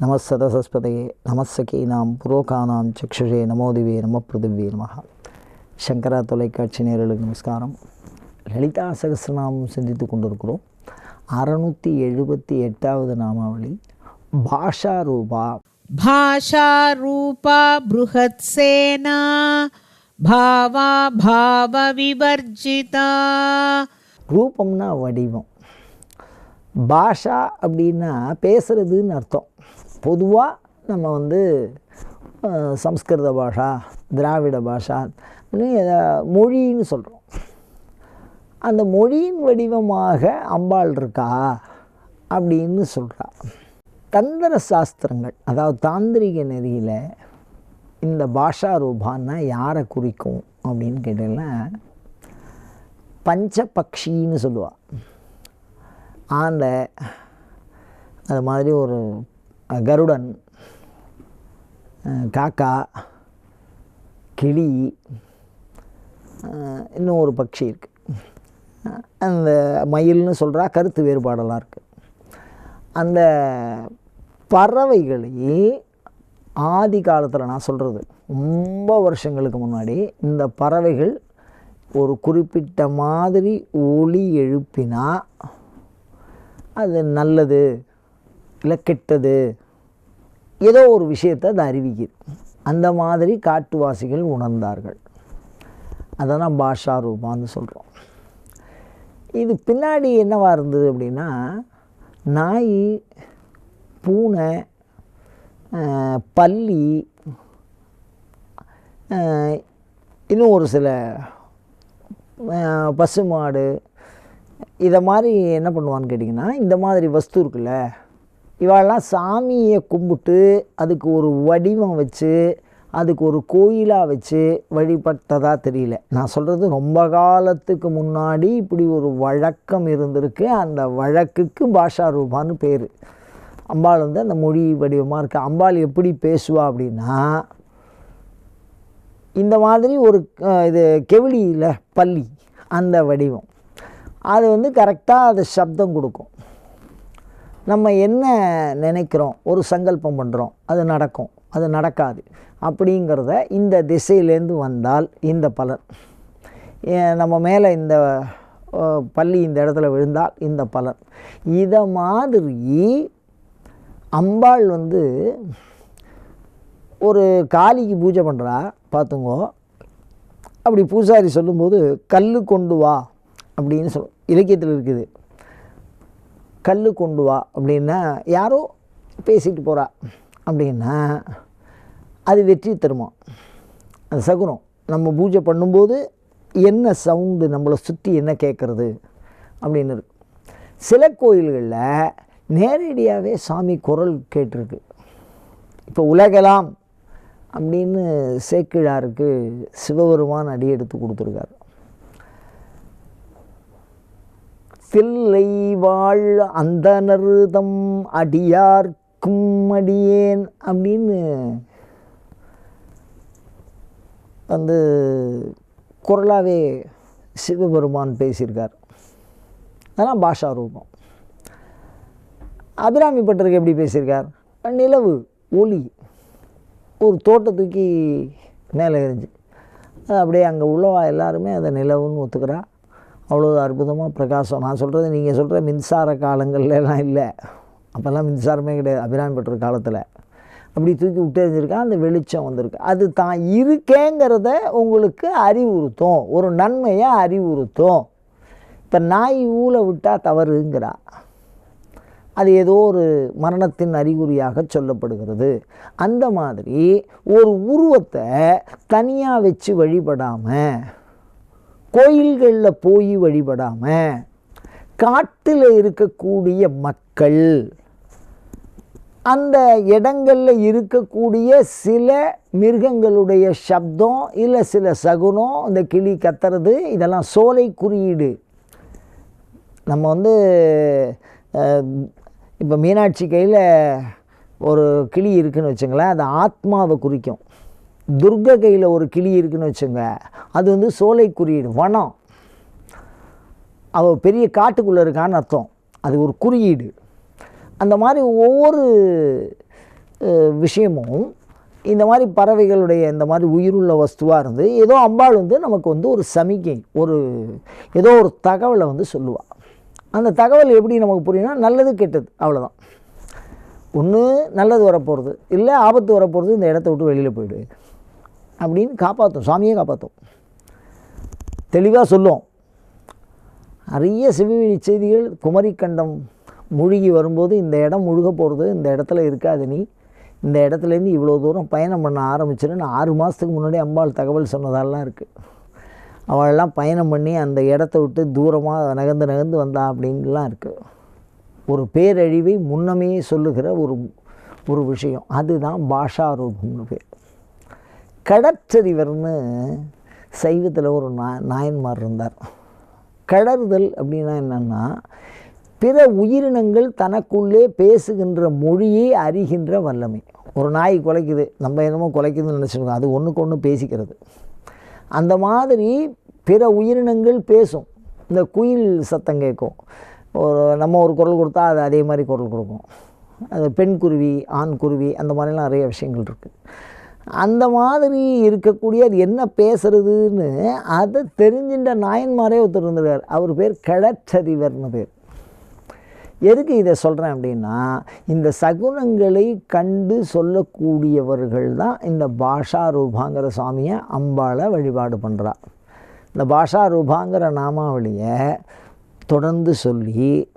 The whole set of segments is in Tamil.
நமசதசஸ்பதையே நமசகீனாம் புரோகானாம் சக்ஷுஷே நமோதிவே நம பிருதிவே நமகா சங்கரா தொலைக்காட்சி நேரலுக்கு நமஸ்காரம். லலிதா சகசிரநாமம் சிந்தித்து கொண்டிருக்கிறோம். அறநூற்றி எழுபத்தி எட்டாவது நாமாவளி. பாஷா ரூபா பாஷா ரூபா புருஹத் சேனா. பாவா பாவ விவர்ஜிதா. ரூபம்னா வடிவம். பாஷா அப்படின்னா பேசுறதுன்னு அர்த்தம். பொதுவாக நம்ம வந்து சம்ஸ்கிருத பாஷா திராவிட பாஷா அப்படின்னு மொழின்னு சொல்கிறோம் அந்த மொழியின் வடிவமாக அம்பாள் இருக்கா? அப்படின்னு சொல்கிறா தந்திர சாஸ்திரங்கள் அதாவது தாந்திரிக நெறியில் இந்த பாஷா ரூபான்னா யாரை குறிக்கும் அப்படின்னு கேட்டீங்கன்னா பஞ்சபக்ஷின்னு சொல்லுவாள் ஆந்தை அது மாதிரி ஒரு கருடன் காக்கா கிளி இன்னும் ஒரு பட்சி இருக்குது அந்த மயில்னு சொல்கிறா கருத்து வேறுபாடெல்லாம் இருக்குது அந்த பறவைகளையே ஆதி காலத்தில் நான் சொல்கிறது ரொம்ப வருஷங்களுக்கு முன்னாடி இந்த பறவைகள் ஒரு குறிப்பிட்ட மாதிரி ஒளி எழுப்பினா அது நல்லது. இல்லை கெட்டது. ஏதோ ஒரு விஷயத்தை அது அறிவிக்குது. அந்த மாதிரி காட்டுவாசிகள் உணர்ந்தார்கள். அதை தான் பாஷா ரூபான்னு சொல்கிறோம் இது பின்னாடி என்னவாக இருந்தது அப்படின்னா நாய் பூனை பள்ளி இன்னும் ஒரு சில பசுமாடு இதை மாதிரி என்ன பண்ணுவான்னு கேட்டிங்கன்னா இந்த மாதிரி வஸ்து இருக்குல்ல இவாளெல்லாம் சாமியை கும்பிட்டு அதுக்கு ஒரு வடிவம் வச்சு அதுக்கு ஒரு கோயிலாக வச்சு வழிபட்டதா தெரியல. நான் சொல்கிறது ரொம்ப காலத்துக்கு முன்னாடி இப்படி ஒரு வழக்கம் இருந்திருக்கு. அந்த வழக்குக்கு பாஷா ரூபான்னு பேர். அம்பாள் வந்து அந்த மொழி வடிவமாக இருக்குது அம்பாள் எப்படி பேசுவா அப்படின்னா இந்த மாதிரி ஒரு இது கெவிலியில் பள்ளி அந்த வடிவம். அது வந்து கரெக்டாக அது சப்தம் கொடுக்கும். நம்ம என்ன நினைக்கிறோம்? ஒரு சங்கல்பம் பண்ணுறோம் அது நடக்கும். அது நடக்காது. அப்படிங்கிறத இந்த திசையிலேருந்து வந்தால் இந்த பலன். நம்ம மேலே இந்த பள்ளி இந்த இடத்துல விழுந்தால் இந்த பலன். இதை மாதிரி அம்பாள் வந்து ஒரு காளிக்கு பூஜை பண்ணுறா பார்த்துங்கோ அப்படி பூசாரி சொல்லும்போது கல் கொண்டு வா அப்படின்னு சொல் இலக்கியத்தில் இருக்குது. கல் கொண்டு வா அப்படின்னா யாரோ பேசிட்டு போகிறா அப்படின்னா அது வெற்றி தருமா? அது சகுனம். நம்ம பூஜை பண்ணும்போது என்ன சவுண்டு நம்மளை சுற்றி என்ன கேட்குறது அப்படின்னு இருக்கு. சில கோயில்களில் நேரடியாகவே சாமி குரல் கேட்டிருக்கு. இப்போ உலகலாம் அப்படின்னு சேக்கிழாருக்கு சிவபெருமான் அடி எடுத்து கொடுத்துருக்காரு. தில்லை வாழ் அந்தனருதம் அடியார்க்கும் அடியேன் அப்படின்னு வந்து குரலாகவே சிவபெருமான் பேசியிருக்கார். அதெல்லாம் பாஷா ரூபம். அபிராமி பட்டருக்கு எப்படி பேசியிருக்கார்? நிலவு ஒளி ஒரு தோட்டத்துக்கு மேலே எரிஞ்சு அது அப்படியே அங்கே உள்ளவா எல்லாருமே அதை நிலவுன்னு ஒத்துக்கிறா. அவ்வளோ அற்புதமாக பிரகாசம். நான் சொல்கிறது நீங்கள் சொல்கிற மின்சார காலங்கள்லாம் இல்லை. அப்போல்லாம் மின்சாரமே கிடையாது. அபிராமி பெற்ற காலத்தில். அப்படி தூக்கி விட்டு அந்த வெளிச்சம் வந்திருக்கு. அது தான் இருக்கேங்கிறத உங்களுக்கு அறிவுறுத்தும். ஒரு நன்மையை அறிவுறுத்தும். இப்போ நாய் ஊழ விட்டால் தவறுங்கிறா. அது ஏதோ ஒரு மரணத்தின் அறிகுறியாக சொல்லப்படுகிறது. அந்த மாதிரி ஒரு உருவத்தை தனியாக வச்சு வழிபடாமல் கோயில்களில் போய் வழிபடாமல் காட்டில் இருக்கக்கூடிய மக்கள் அந்த இடங்களில் இருக்கக்கூடிய சில மிருகங்களுடைய சப்தம் இல்லை சில சகுனம் இந்த கிளி கத்துறது இதெல்லாம் சோலை குறியீடு. நம்ம வந்து இப்போ மீனாட்சி கையில் ஒரு கிளி இருக்குதுன்னு வச்சுங்களேன் அது ஆத்மாவை குறிக்கும். துர்க கையில் ஒரு கிளி இருக்குதுன்னு வச்சுங்க அது வந்து சோலை குறியீடு வனம் அவள் பெரிய காட்டுக்குள்ளே இருக்கான்னு அர்த்தம். அது ஒரு குறியீடு. அந்த மாதிரி ஒவ்வொரு விஷயமும் இந்த மாதிரி பறவைகளுடைய இந்த மாதிரி உயிருள்ள வஸ்துவாக இருந்து ஏதோ அம்பாள் வந்து நமக்கு வந்து ஒரு சமிக்கை ஒரு ஏதோ ஒரு தகவலை வந்து சொல்லுவாள் அந்த தகவல் எப்படி நமக்கு புரியும்னா நல்லது கெட்டது அவ்வளோதான் ஒன்று நல்லது வரப்போகிறது இல்லை ஆபத்து வரப்போகிறது இந்த இடத்த விட்டு வெளியில் போயிடு. அப்படின்னு காப்பாற்றும் சாமியே காப்பாற்றும் தெளிவாக சொல்லும் நிறைய செவிவழி செய்திகள் குமரிக்கண்டம் மூழ்கி வரும்போது இந்த இடம் முழுக போகிறது இந்த இடத்துல இருக்காது நீ. இந்த இடத்துலேருந்து இவ்வளோ தூரம் பயணம் பண்ண ஆரம்பிச்சிருன்னு ஆறு மாதத்துக்கு முன்னாடி அம்பாள் தகவல் சொன்னதாலாம் இருக்குது அவளெல்லாம் பயணம் பண்ணி அந்த இடத்த விட்டு தூரமாக நகர்ந்து நகர்ந்து வந்தா அப்படின்லாம் இருக்குது ஒரு பேரழிவை முன்னமே சொல்லுகிற ஒரு ஒரு விஷயம். அதுதான் பாஷா ரூபம்னு பேர். கடற்றறிவர்னு சைவத்தில் ஒரு நா நாயன்மார் இருந்தார். கடறுதல் அப்படின்னா என்னென்னா பிற உயிரினங்கள் தனக்குள்ளே பேசுகின்ற மொழியை அறிகின்ற வல்லமை. ஒரு நாய் குலைக்குது நம்ம என்னமோ குலைக்குதுன்னு நினச்சிருக்கோம் அது ஒன்றுக்கு ஒன்று பேசிக்கிறது. அந்த மாதிரி பிற உயிரினங்கள் பேசும். இந்த குயில் சத்தம் கேட்கும். ஒரு நம்ம ஒரு குரல் கொடுத்தா அது அதே மாதிரி குரல் கொடுக்கும். அது பெண் குருவி ஆண் குருவி அந்த மாதிரிலாம் நிறைய விஷயங்கள் இருக்குது அந்த மாதிரி இருக்கக்கூடிய அது என்ன பேசுறதுன்னு அதை தெரிஞ்சின்ற நாயன்மாரே ஒருத்தர் இருந்திருக்கார். அவர் பேர் கிழச்சரிவர்னு பேர். எதுக்கு இதை சொல்கிறேன் அப்படின்னா இந்த சகுனங்களை கண்டு சொல்லக்கூடியவர்கள் தான் இந்த பாஷா ரூபாங்கிற சுவாமியை அம்பாளை வழிபாடு பண்ணுறா இந்த பாஷா ரூபாங்கிற நாமாவளியை தொடர்ந்து சொல்லி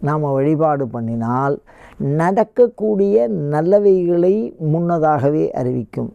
நாம் வழிபாடு பண்ணினால் நடக்கக்கூடிய நல்லவைகளை முன்னதாகவே அறிவிக்கும்.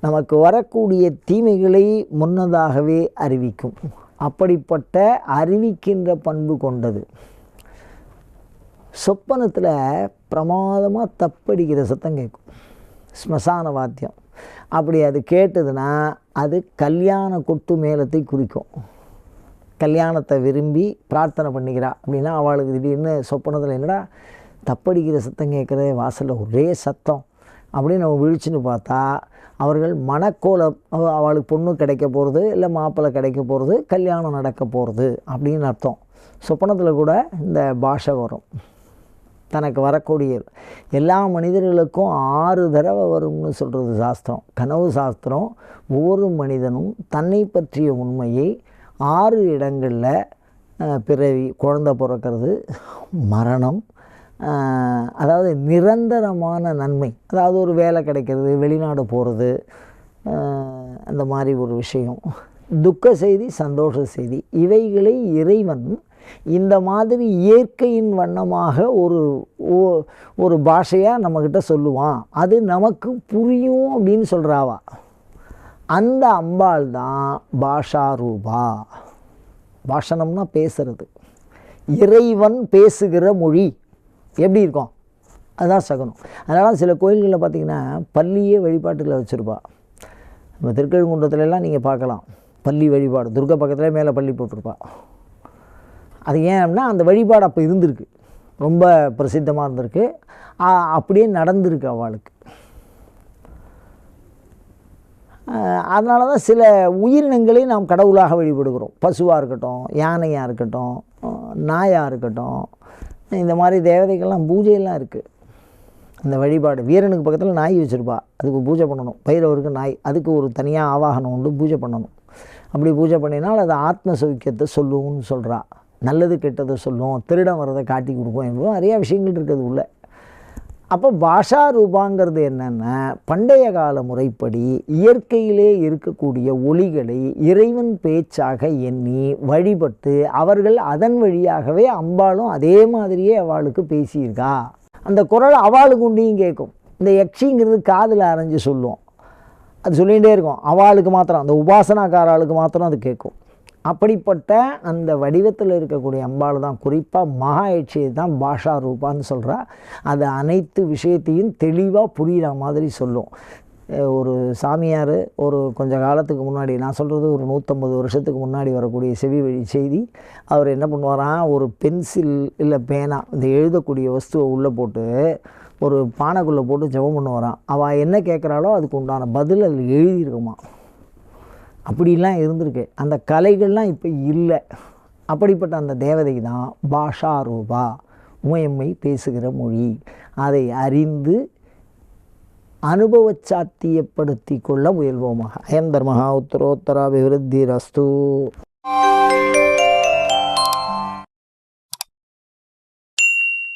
நமக்கு வரக்கூடிய தீமைகளை முன்னதாகவே அறிவிக்கும். அப்படிப்பட்ட அறிவிக்கின்ற பண்பு கொண்டது. சொப்பனத்தில் பிரமாதமாக தப்படிக்கிற சத்தம் கேட்கும். ஸ்மசான வாத்தியம். அப்படி அது கேட்டதுன்னா அது கல்யாண கொட்டு மேளத்தை குறிக்கும். கல்யாணத்தை விரும்பி பிரார்த்தனை பண்ணிக்கிறா அப்படின்னா அவளுக்கு திடீர்னு சொப்பனத்தில் என்னடா தப்படிக்கிற சத்தம் கேட்குறதே வாசலில் ஒரே சத்தம். அப்படின்னு நம்ம விழிச்சுன்னு பார்த்தா அவர்கள் மனக்கோலம் அவளுக்கு பொண்ணு கிடைக்க போகிறது இல்லை மாப்பிள்ளை கிடைக்க போகிறது கல்யாணம் நடக்க போகிறது அப்படின்னு அர்த்தம். சொப்பனத்தில் கூட இந்த பாஷை வரும். தனக்கு வரக்கூடிய எல்லா மனிதர்களுக்கும் ஆறு தடவை வரும்னு சொல்கிறது சாஸ்திரம். கனவு சாஸ்திரம் ஒவ்வொரு மனிதனும் தன்னை பற்றிய உண்மையை ஆறு இடங்களில் பிறவி குழந்த பிறக்கிறது மரணம் அதாவது நிரந்தரமான நன்மை. அதாவது ஒரு வேலை கிடைக்கிறது வெளிநாடு போகிறது அந்த மாதிரி ஒரு விஷயம். துக்க செய்தி சந்தோஷ செய்தி. இவைகளை இறைவன் இந்த மாதிரி இயற்கையின் வண்ணமாக ஒரு ஓ- ஒரு பாஷையாக நம்மக்கிட்ட சொல்லுவான். அது நமக்கு புரியும் அப்படின்னு சொல்கிறாவா அந்த அம்பாள் தான் பாஷா ரூபா. பாஷணம்னா பேசுறது. இறைவன் பேசுகிற மொழி. எப்படி இருக்கும்? அதுதான் சகுனம். அதனால் சில கோயில்களில் பார்த்தீங்கன்னா பள்ளியே வழிபாட்டுகளை வச்சுருப்பா. நம்ம திருக்கழுங்குன்றத்துலலாம் நீங்கள் பார்க்கலாம். பள்ளி வழிபாடு. துர்கா பக்கத்தில் மேலே பள்ளி போட்டிருப்பா. அது ஏன் அப்படின்னா அந்த வழிபாடு அப்போ இருந்திருக்கு. ரொம்ப பிரசித்தமாக இருந்திருக்கு. அப்படியே நடந்திருக்கு அவளுக்கு. அதனால தான் சில உயிரினங்களை நாம் கடவுளாக வழிபடுகிறோம். பசுவாக இருக்கட்டும் யானையாக இருக்கட்டும் நாயாக இருக்கட்டும் இந்த மாதிரி தேவதைகள்லாம் பூஜையெல்லாம் இருக்குது அந்த வழிபாடு வீரனுக்கு பக்கத்தில் நாய் வச்சுருப்பா. அதுக்கு பூஜை பண்ணணும். பைரவருக்கு நாய் அதுக்கு ஒரு தனியாக ஆவாகனம் உண்டு பூஜை பண்ணணும். அப்படி பூஜை பண்ணினால் அது ஆத்ம சௌக்கியத்தை சொல்லும்னு சொல்கிறா நல்லது கெட்டதை சொல்லும். திருடம் வரதை காட்டி கொடுக்கும் என்பதும் நிறையா விஷயங்கள் இருக்குது உள்ளே. அப்போ பாஷா ரூபாங்கிறது என்னென்னா பண்டைய கால முறைப்படி இயற்கையிலே இருக்கக்கூடிய ஒளிகளை இறைவன் பேச்சாக எண்ணி வழிபட்டு அவர்கள் அதன் வழியாகவே அம்பாளும் அதே மாதிரியே அவளுக்கு பேசியிருக்கா. அந்த குரல் அவளுக்கு உண்டியும் கேட்கும். இந்த யக்ஷிங்கிறது காதில் அரைஞ்சு சொல்லுவோம் அது சொல்லிகிட்டே இருக்கும். அவளுக்கு மாத்திரம் அந்த உபாசனாக்காரளுக்கு மாத்திரம் அது கேட்கும். அப்படிப்பட்ட அந்த வடிவத்தில் இருக்கக்கூடிய அம்பாள் தான். குறிப்பாக மகா யட்சியை தான் பாஷா ரூபான்னு சொல்கிறா அது அனைத்து விஷயத்தையும் தெளிவாக புரிகிற மாதிரி சொல்லும். ஒரு சாமியார் ஒரு கொஞ்ச காலத்துக்கு முன்னாடி நான் சொல்கிறது ஒரு நூற்றம்பது வருஷத்துக்கு முன்னாடி வரக்கூடிய செவி வழி செய்தி. அவர் என்ன பண்ணுவாராம் ஒரு பென்சில் இல்லை பேனா இந்த எழுதக்கூடிய வஸ்துவை உள்ளே போட்டு ஒரு பானைக்குள்ளே போட்டு ஜெபம் பண்ணுவாராம். அவள் என்ன கேட்குறாளோ அதுக்கு உண்டான பதில் அதில் எழுதியிருக்குமா அப்படிலாம் இருந்திருக்கு. அந்த கலைகள்லாம் இப்போ இல்லை. அப்படிப்பட்ட அந்த தேவதை தான் பாஷா ரூபா உமையம்மை பேசுகிற மொழி. அதை அறிந்து அனுபவச்சாத்தியப்படுத்தி கொள்ள முயல்வோமாக. அயம் தர்மஹா உத்தரோத்தராபிவிருத்தி ரஸ்து